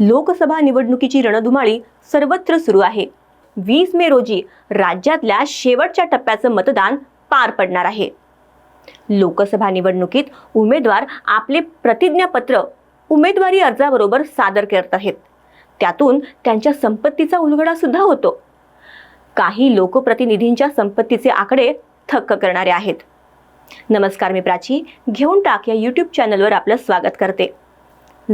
लोकसभा निवडणुकीची रणधुमाळी सर्वत्र सुरू आहे. वीस मे रोजी राज्यातल्या शेवटच्या टप्प्याचं मतदान पार पडणार आहे. लोकसभा निवडणुकीत उमेदवार आपले प्रतिज्ञापत्र उमेदवारी अर्जाबरोबर सादर करत आहेत. त्यातून त्यांच्या संपत्तीचा उलगडा सुद्धा होतो. काही लोकप्रतिनिधींच्या संपत्तीचे आकडे थक्क करणारे आहेत. नमस्कार मी प्राची. घेऊन टाक या यूट्यूब चॅनलवर आपलं स्वागत करते.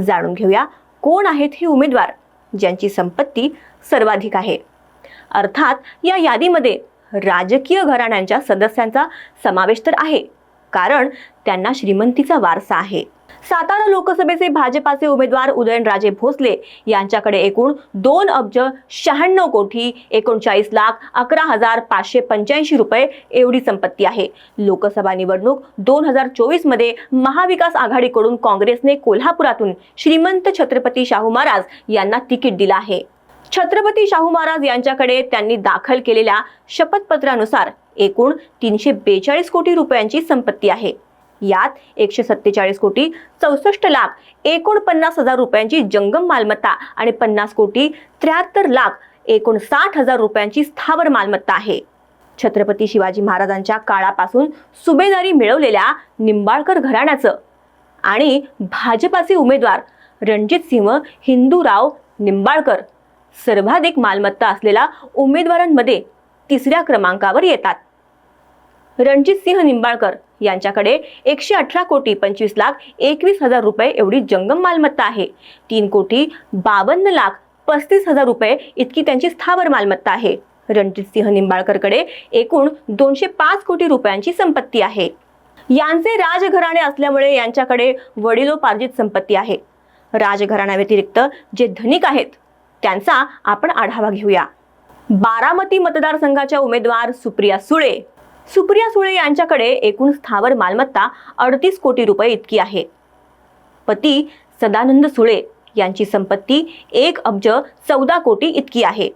जाणून घेऊया कोण आहेत हे उमेदवार ज्यांची संपत्ती सर्वाधिक आहे? अर्थात या यादीमध्ये राजकीय घराण्यांच्या सदस्यांचा समावेश तर आहे कारण त्यांना श्रीमंतीचा वारसा आहे. सातारा लोकसभेचे भाजपाचे उमेदवार उदयनराजे भोसले यांच्याकडे एकूण दोन अब्ज शहाण्णव कोटी एकोणचाळीस लाख अकरा हजार पाचशे पंच्याऐंशी रुपये एवढी संपत्ती आहे. लोकसभा निवडणूक दोन हजार चोवीसमध्ये महाविकास आघाडीकडून काँग्रेसने कोल्हापुरातून श्रीमंत छत्रपती शाहू महाराज यांना तिकीट दिलं आहे. छत्रपती शाहू महाराज यांच्याकडे त्यांनी दाखल केलेल्या शपथपत्रानुसार एकूण तीनशे बेचाळीस कोटी रुपयांची संपत्ती आहे. यात एकशे सत्तेचाळीस कोटी चौसष्ट लाख एकोणपन्नास हजार रुपयांची जंगम मालमत्ता आणि पन्नास कोटी त्र्याहत्तर लाख एकोणसाठ हजार रुपयांची स्थावर मालमत्ता आहे. छत्रपती शिवाजी महाराजांच्या काळापासून सुभेदारी मिळवलेल्या निंबाळकर घराण्याचं आणि भाजपाचे उमेदवार रणजित सिंह हिंदूराव निंबाळकर सर्वाधिक मालमत्ता असलेल्या उमेदवारांमध्ये तिसऱ्या क्रमांकावर येतात. रणजित सिंह निंबाळकर यांच्याकडे एकशे अठरा कोटी पंचवीस लाख एकवीस हजार रुपये एवढी जंगम मालमत्ता आहे. तीन कोटी बावन्न लाख पस्तीस हजार रुपये इतकी त्यांची स्थावर मालमत्ता आहे. रणजित सिंह निंबाळकरकडे एकूण दोनशे पाच कोटी रुपयांची संपत्ती आहे. यांचे राजघराणे असल्यामुळे यांच्याकडे वडिलोपार्जित संपत्ती आहे. राजघराण्याव्यतिरिक्त जे धनिक आहेत त्यांचा आपण आढावा घेऊया. बारामती मतदारसंघाच्या उमेदवार सुप्रिया सुळे. सुप्रिया सुळे यांच्याकडे एकूण स्थावर मालमत्ता अडतीस कोटी रुपये इतकी आहे. पती सदानंद सुळे यांची संपत्ती एक अब्ज चौदा कोटी इतकी आहे.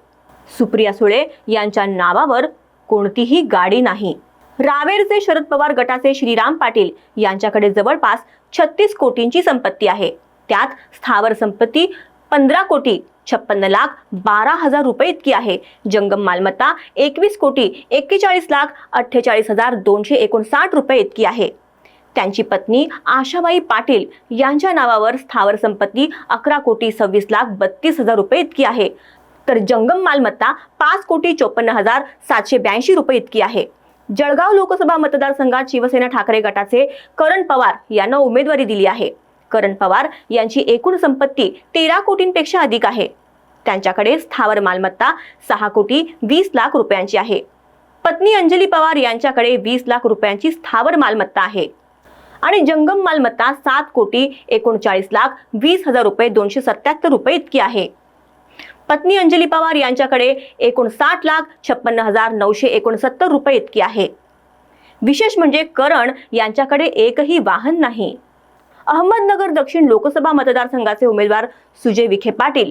सुप्रिया सुळे यांच्या नावावर कोणतीही गाडी नाही. रावेरचे शरद पवार गटाचे श्रीराम पाटील यांच्याकडे जवळपास छत्तीस कोटींची संपत्ती आहे. त्यात स्थावर संपत्ती पंधरा कोटी छप्पन्न लाख बारा हजार रुपये इतकी आहे. जंगम मालमत्ता एकवीस कोटी एक्केचाळीस लाख अठ्ठेचाळीस हजार दोनशे एकोणसाठ रुपये इतकी आहे. त्यांची पत्नी आशाबाई पाटील यांच्या नावावर स्थावर संपत्ती अकरा कोटी सव्वीस लाख बत्तीस हजार रुपये इतकी आहे. तर जंगम मालमत्ता पाच कोटी चोपन्न हजार सातशे ब्याऐंशी रुपये इतकी आहे. जळगाव लोकसभा मतदारसंघात शिवसेना ठाकरे गटाचे करण पवार यांना उमेदवारी दिली आहे. करण पवार यांची एकूण संपत्ती तेरा कोटींपेक्षा अधिक आहे. त्यांच्याकडे स्थावर मालमत्ता सहा कोटी वीस लाख रुपयांची आहे. पत्नी अंजली पवार यांच्याकडे वीस लाख रुपयांची स्थावर मालमत्ता आहे. आणि जंगम मालमत्ता सात कोटी एकोणचाळीस लाख वीस हजार रुपये दोनशे सत्याहत्तर रुपये इतकी आहे. पत्नी अंजली पवार यांच्याकडे एकोणसाठ लाख छप्पन्न हजार नऊशे एकोणसत्तर रुपये इतकी आहे. विशेष म्हणजे करण यांच्याकडे एकही वाहन नाही. अहमदनगर दक्षिण लोकसभा मतदारसंघाचे उमेदवार सुजय विखे पाटील.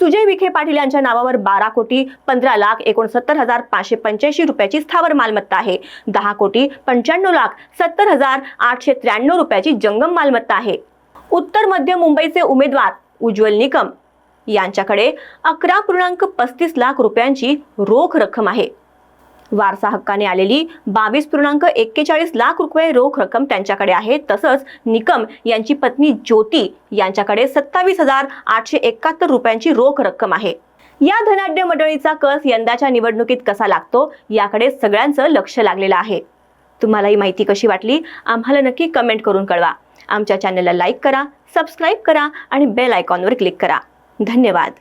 सुजय विखे पाटील यांच्या नावावर बारा कोटी पंधरा लाख एकोणसत्तर हजार पाचशे पंच्याऐंशी रुपयाची स्थावर मालमत्ता आहे. दहा कोटी पंच्याण्णव लाख सत्तर हजार आठशे त्र्याण्णव रुपयाची जंगम मालमत्ता आहे. उत्तर मध्य मुंबईचे उमेदवार उज्ज्वल निकम. यांच्याकडे अकरा पूर्णांक पस्तीस लाख रुपयांची रोख रक्कम आहे. वारसा हक्काने आलेली बावीस पूर्णांक एक्केचाळीस लाख रुपये रोख रक्कम त्यांच्याकडे आहे. तसंच निकम यांची पत्नी ज्योती यांच्याकडे सत्तावीस हजार आठशे एकाहत्तर रुपयांची रोख रक्कम आहे. या धनाढ्य मंडळीचा कस यंदाच्या निवडणुकीत कसा लागतो याकडे सगळ्यांचं लक्ष लागलेलं आहे. तुम्हाला ही माहिती कशी वाटली आम्हाला नक्की कमेंट करून कळवा. आमच्या चॅनलला लाईक करा सबस्क्राईब करा आणि बेल आयकॉनवर क्लिक करा. धन्यवाद.